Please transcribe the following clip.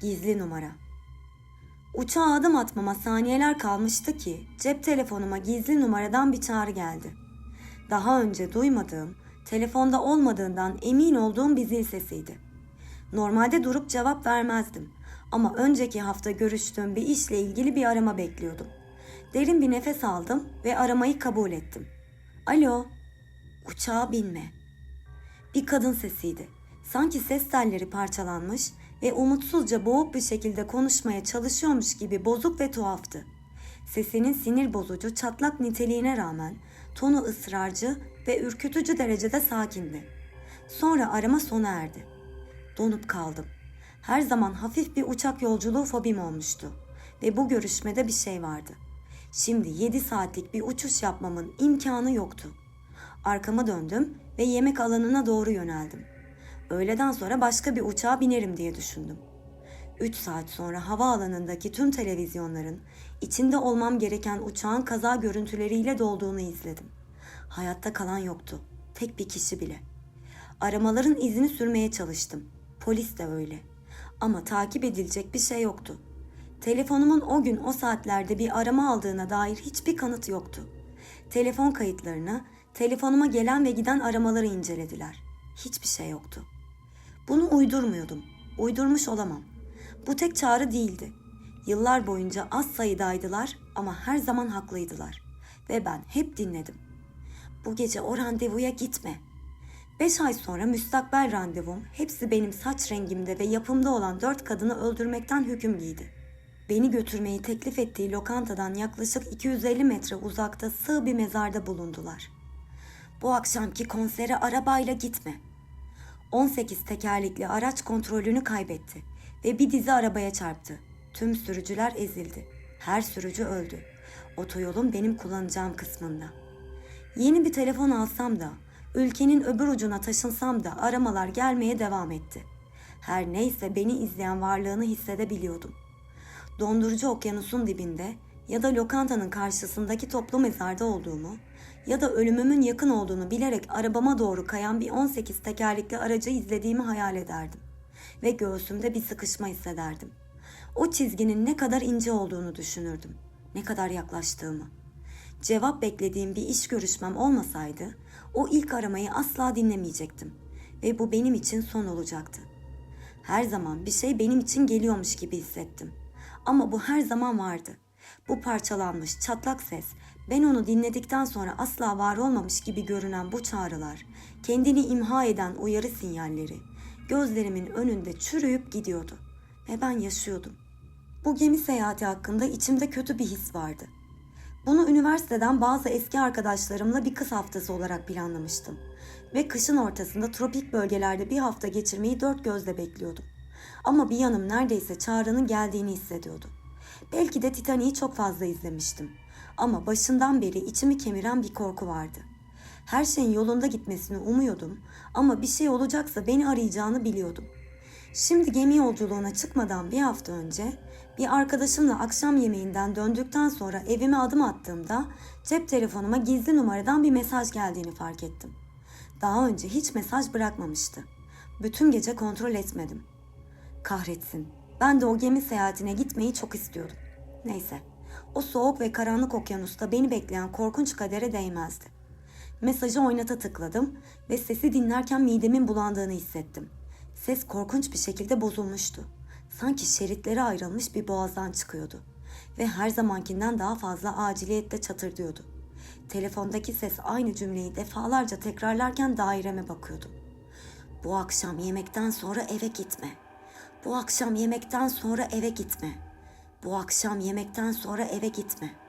Gizli numara. Uçağa adım atmama saniyeler kalmıştı ki cep telefonuma gizli numaradan bir çağrı geldi. Daha önce duymadığım, telefonda olmadığından emin olduğum bir zil sesiydi. Normalde durup cevap vermezdim ama önceki hafta görüştüğüm bir işle ilgili bir arama bekliyordum. Derin bir nefes aldım ve aramayı kabul ettim. Alo, uçağa binme. Bir kadın sesiydi. Sanki ses telleri parçalanmış ve umutsuzca boğuk bir şekilde konuşmaya çalışıyormuş gibi bozuk ve tuhaftı. Sesinin sinir bozucu, çatlak niteliğine rağmen tonu ısrarcı ve ürkütücü derecede sakindi. Sonra arama sona erdi. Donup kaldım. Her zaman hafif bir uçak yolculuğu fobim olmuştu ve bu görüşmede bir şey vardı. Şimdi 7 saatlik bir uçuş yapmamın imkanı yoktu. Arkama döndüm ve yemek alanına doğru yöneldim. Öğleden sonra başka bir uçağa binerim diye düşündüm. 3 saat sonra havaalanındaki tüm televizyonların içinde olmam gereken uçağın kaza görüntüleriyle dolduğunu izledim. Hayatta kalan yoktu. Tek bir kişi bile. Aramaların izini sürmeye çalıştım. Polis de öyle. Ama takip edilecek bir şey yoktu. Telefonumun o gün o saatlerde bir arama aldığına dair hiçbir kanıt yoktu. Telefon kayıtlarına, telefonuma gelen ve giden aramaları incelediler. Hiçbir şey yoktu. Bunu uydurmuyordum. Uydurmuş olamam. Bu tek çağrı değildi. Yıllar boyunca az sayıdaydılar ama her zaman haklıydılar. Ve ben hep dinledim. Bu gece o randevuya gitme. Beş ay sonra müstakbel randevum hepsi benim saç rengimde ve yapımda olan dört kadını öldürmekten hüküm giydi. Beni götürmeyi teklif ettiği lokantadan yaklaşık 250 metre uzakta sığ bir mezarda bulundular. Bu akşamki konsere arabayla gitme. 18 tekerlekli araç kontrolünü kaybetti ve bir dizi arabaya çarptı. Tüm sürücüler ezildi. Her sürücü öldü. Otoyolun benim kullanacağım kısmında. Yeni bir telefon alsam da, ülkenin öbür ucuna taşınsam da aramalar gelmeye devam etti. Her neyse beni izleyen varlığını hissedebiliyordum. Dondurucu okyanusun dibinde ya da lokantanın karşısındaki toplu mezarda olduğumu ya da ölümümün yakın olduğunu bilerek arabama doğru kayan bir 18 tekerlekli aracı izlediğimi hayal ederdim ve göğsümde bir sıkışma hissederdim. O çizginin ne kadar ince olduğunu düşünürdüm. Ne kadar yaklaştığımı. Cevap beklediğim bir iş görüşmem olmasaydı o ilk aramayı asla dinlemeyecektim ve bu benim için son olacaktı. Her zaman bir şey benim için geliyormuş gibi hissettim. Ama bu her zaman vardı. Bu parçalanmış, çatlak ses, ben onu dinledikten sonra asla var olmamış gibi görünen bu çağrılar, kendini imha eden uyarı sinyalleri, gözlerimin önünde çürüyüp gidiyordu. Ve ben yaşıyordum. Bu gemi seyahati hakkında içimde kötü bir his vardı. Bunu üniversiteden bazı eski arkadaşlarımla bir kız haftası olarak planlamıştım. Ve kışın ortasında tropik bölgelerde bir hafta geçirmeyi dört gözle bekliyordum. Ama bir yanım neredeyse çağrının geldiğini hissediyordu. Belki de Titanic'i çok fazla izlemiştim. Ama başından beri içimi kemiren bir korku vardı. Her şeyin yolunda gitmesini umuyordum ama bir şey olacaksa beni arayacağını biliyordum. Şimdi gemi yolculuğuna çıkmadan bir hafta önce bir arkadaşımla akşam yemeğinden döndükten sonra evime adım attığımda cep telefonuma gizli numaradan bir mesaj geldiğini fark ettim. Daha önce hiç mesaj bırakmamıştı. Bütün gece kontrol etmedim. Kahretsin. Ben de o gemi seyahatine gitmeyi çok istiyordum. Neyse. O soğuk ve karanlık okyanusta beni bekleyen korkunç kadere değmezdi. Mesajı oynata tıkladım ve sesi dinlerken midemin bulandığını hissettim. Ses korkunç bir şekilde bozulmuştu. Sanki şeritleri ayrılmış bir boğazdan çıkıyordu. Ve her zamankinden daha fazla aciliyetle çatırdıyordu. Telefondaki ses aynı cümleyi defalarca tekrarlarken daireme bakıyordum. Bu akşam yemekten sonra eve gitme. Bu akşam yemekten sonra eve gitme. Bu akşam yemekten sonra eve gitme.''